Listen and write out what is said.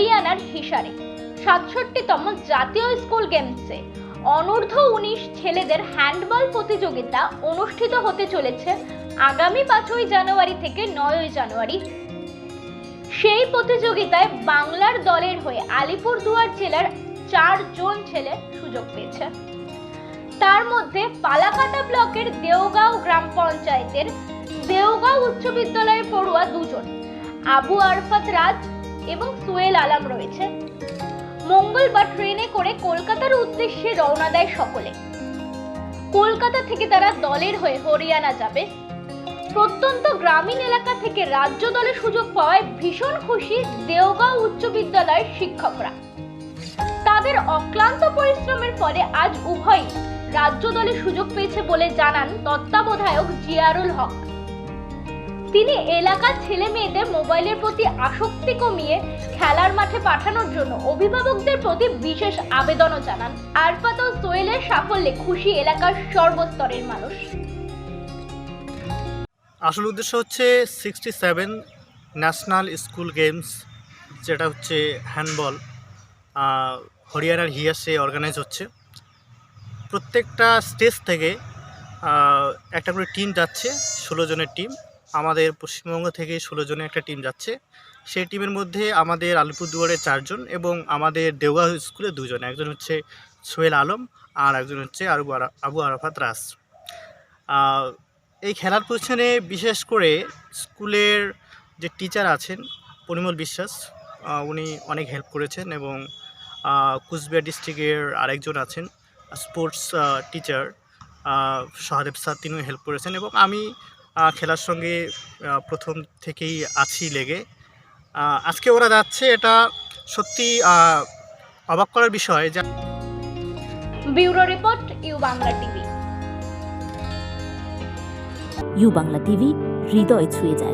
হরিয়ানার হিসারে। সাতষট্টিতম জাতীয় স্কুল গেমসে অনূর্ধ্ব উনিশ ছেলেদের হ্যান্ডবল প্রতিযোগিতা অনুষ্ঠিত হতে চলেছে আগামী পাঁচই জানুয়ারি থেকে নয়ই জানুয়ারি। সেই প্রতিযোগিতায় বাংলার দলের হয়ে আলিপুরদুয়ার জেলার চারজন ছেলে সুযোগ পেয়েছে। তার মধ্যে পালাকাটা ব্লকের দেওগাঁও গ্রাম পঞ্চায়েতের দেওগাঁও উচ্চ বিদ্যালয়ের পড়ুয়া দুজন, আবু আরফাত রাজ এবং সুয়েল আলাম রয়েছে। মঙ্গলবার ট্রেনে করে কলকাতার উদ্দেশ্যে রওনা দেয় সকলে। কলকাতা থেকে তারা দলের হয়ে হরিয়ানা যাবে। প্রত্যন্ত গ্রামীণ এলাকা থেকে রাজ্য দলে সুযোগ পাওয়ায় ভীষণ খুশি দেওগাঁও উচ্চ বিদ্যালয়ের শিক্ষকরা। তাদের অক্লান্ত পরিশ্রমের ফলে আজ উভয়ই রাজ্য দলে সুযোগ পেয়েছে বলে জানান তত্ত্বাবধায়ক জিয়ারুল হক। তিনি এলাকার ছেলে মেয়েদের মোবাইলের প্রতি আসক্তি কমিয়ে খেলার মাঠে পাঠানোর জন্য অভিভাবকদের প্রতি বিশেষ আবেদনও জানান। আরফাত ও সোহেলের সাফল্যে খুশি এলাকার সর্বস্তরের মানুষ। আসল উদ্দেশ্য হচ্ছে sixty seven national school games যেটা হচ্ছে হ্যান্ডবল হরিয়ানার হিয়াসে অর্গানাইজ হচ্ছে। প্রত্যেকটা স্টেজ থেকে একটা করে টিম যাচ্ছে, ষোলো জনের টিম আমাদের পশ্চিমবঙ্গ থেকে ষোলো জনের একটা টিম যাচ্ছে। সেই টিমের মধ্যে আমাদের আলিপুরদুয়ারে চারজন এবং আমাদের দেওগাঁও স্কুলে দুজন। একজন হচ্ছে সোহেল আলম আর একজন হচ্ছে আরা- আবু আরাফাত রাস। এই খেলার পিছনে বিশেষ করে স্কুলের যে টিচার আছেন পরিমল বিশ্বাস উনি অনেক হেল্প করেছেন এবং কুচবিহার ডিস্ট্রিক্টের আরেকজন আছেন স্পোর্টস টিচার সহাদেব স্যার তিনিও হেল্প করেছেন এবং আমি খেলার সঙ্গে প্রথম থেকেই আছি লেগে। আজকে ওরা যাচ্ছে এটা সত্যি অবাক করার বিষয় যা bureau report U Bangla TV. U Bangla TV হৃদয় ছুঁয়ে যায়।